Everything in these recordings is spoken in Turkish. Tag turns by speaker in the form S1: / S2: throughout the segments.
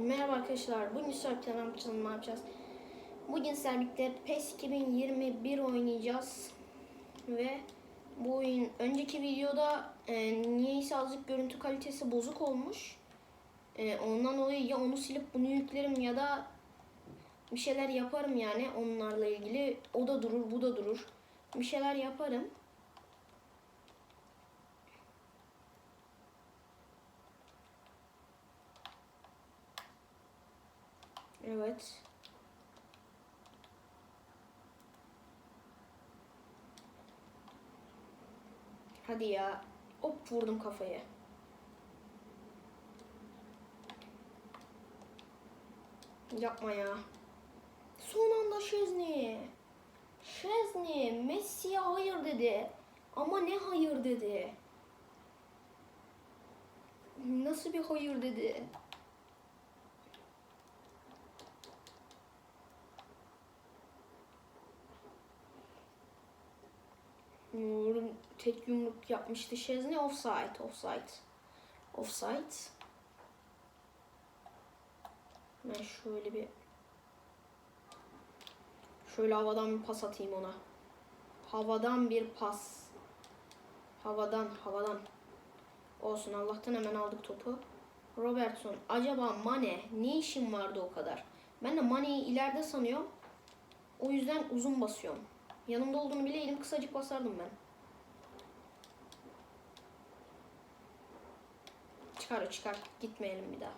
S1: Merhaba arkadaşlar. Bugün Serpil'den ne yapacağız? Bugün Serpil'de PES 2021 oynayacağız. Ve bu oyun önceki videoda e, niyeyse azıcık görüntü kalitesi bozuk olmuş. E, ondan dolayı ya onu silip bunu yüklerim ya da bir şeyler yaparım yani onlarla ilgili. O da durur, bu da durur. Bir şeyler yaparım. Evet. Hadi ya. Hop vurdum kafayı. Yapma ya. Son anda Şezni. Şezni Messi'ye hayır dedi. Ama ne hayır dedi. Nasıl bir hayır dedi. Tek yumruk yapmıştı Şezni. Offside, offside. Offside. Ben şöyle bir şöyle havadan bir pas atayım ona. Havadan bir pas. Havadan, havadan. Olsun Allah'tan hemen aldık topu. Robertson. Acaba Mane ne işin vardı o kadar? Ben de Mane'yi ileride sanıyorum. O yüzden uzun basıyorum. Yanımda olduğunu bileydim kısacık basardım ben. Çıkar çıkar. Gitmeyelim bir daha.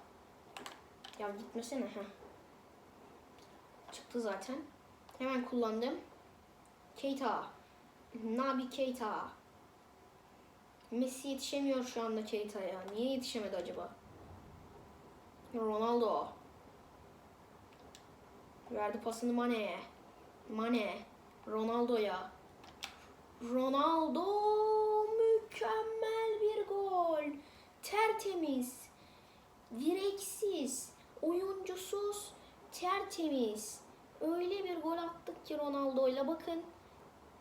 S1: Ya gitmesene. Heh. Çıktı zaten. Hemen kullandım. Keita. Nabi Keita. Messi yetişemiyor şu anda Keita'ya. Niye yetişemedi acaba? Ronaldo. Verdi pasını Mane'ye. Mane. Ronaldo'ya. Ronaldo Tertemiz. Direksiz. Oyuncusuz. Tertemiz. Öyle bir gol attık ki Ronaldo'yla bakın.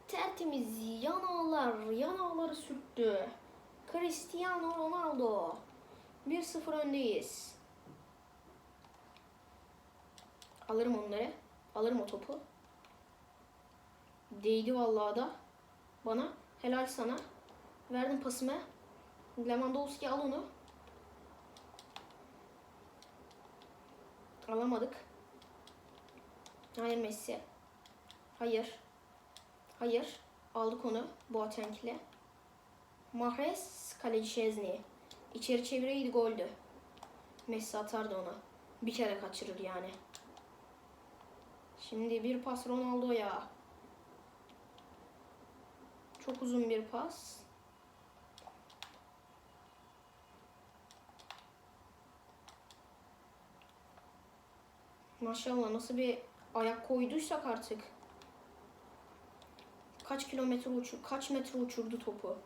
S1: Tertemiz yan ağlar, yan ağları sürttü. Cristiano Ronaldo. 1-0 öndeyiz. Alırım onları. Alırım o topu. Değdi vallahi da bana. Helal sana. Verdim pasımı. Lewandowski al onu. Alamadık. Hayır Messi. Hayır. Hayır. Aldık onu Boateng'le. Mahrez kaleci Şezni. İçeri çevireydi goldü. Messi atardı ona. Bir kere kaçırır yani. Şimdi bir pas Ronaldo'ya. Çok uzun bir pas. Maşallah nasıl bir ayak koyduysak artık. Kaç kilometre uçur, kaç metre uçurdu topu.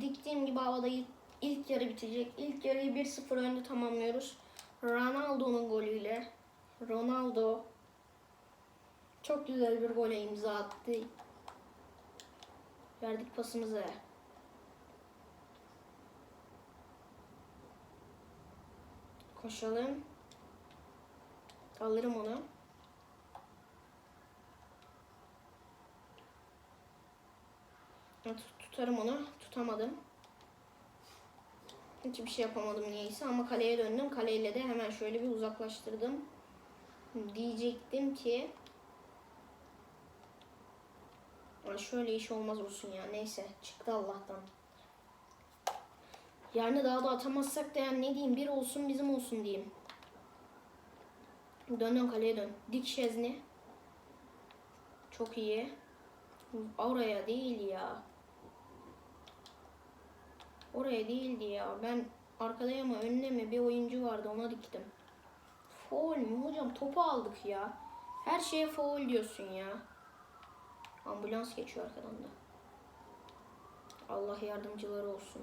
S1: Diktiğim gibi havada ilk, ilk yarı bitecek. İlk yarıyı 1-0 önde tamamlıyoruz. Ronaldo'nun golüyle. Ronaldo çok güzel bir gole imza attı. Verdik pasımızı. Koşalım. Alırım onu. Tut- Tutarım onu. Tutamadım. Hiçbir şey yapamadım niyeyse ama kaleye döndüm. Kaleyle de hemen şöyle bir uzaklaştırdım. Diyecektim ki şöyle iş olmaz olsun ya. Neyse çıktı Allah'tan. Yani daha da atamazsak da yani ne diyeyim bir olsun bizim olsun diyeyim. Dön dön kaleye dön. Dik Şezni. Çok iyi. Oraya değil ya. Oraya değildi ya. Ben arkadaya mı önüne mi bir oyuncu vardı ona diktim. Foul mü hocam? Topu aldık ya. Her şeye foul diyorsun ya. Ambulans geçiyor arkadan da. Allah yardımcıları olsun.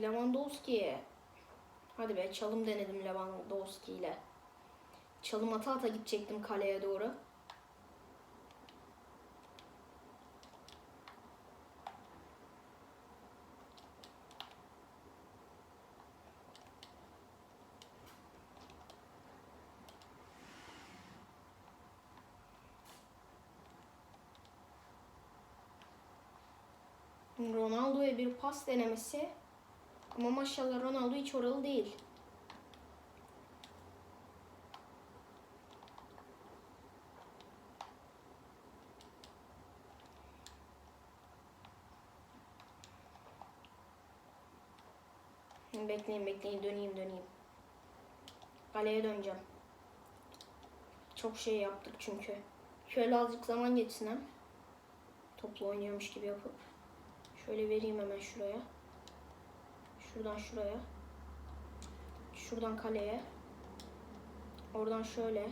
S1: Lewandowski. Hadi be çalım denedim Lewandowski ile. Çalım ata ata gidecektim kaleye doğru. Ronaldo'ya bir pas denemesi ama maşallah Ronaldo hiç oralı değil. Bekleyin bekleyin döneyim döneyim. Kaleye döneceğim. Çok şey yaptık çünkü. Şöyle azıcık zaman geçsin hem. Topla oynuyormuş gibi yapıp. Şöyle vereyim hemen şuraya. Şuradan şuraya. Şuradan kaleye. Oradan şöyle.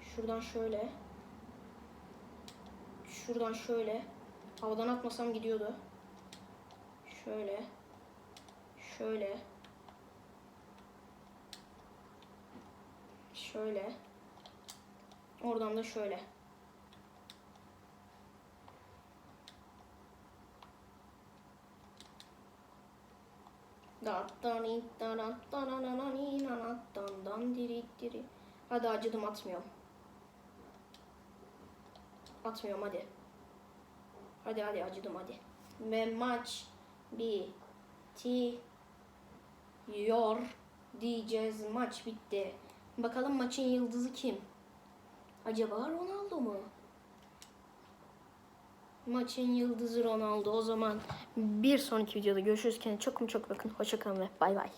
S1: Şuradan şöyle. Şuradan şöyle. Havadan atmasam gidiyordu. Şöyle. Şöyle. Şöyle. Oradan da şöyle. Hadi acıdım atmıyorum. Atmıyorum hadi. Hadi hadi acıdım hadi. Ve maç bitiyor diyeceğiz. Maç bitti. Bakalım maçın yıldızı kim? Acaba Ronaldo mu? Maçın yıldızı Ronaldo. O zaman bir sonraki videoda görüşürüz. Kendinize çok mu çok bakın. Hoşçakalın ve bay bay.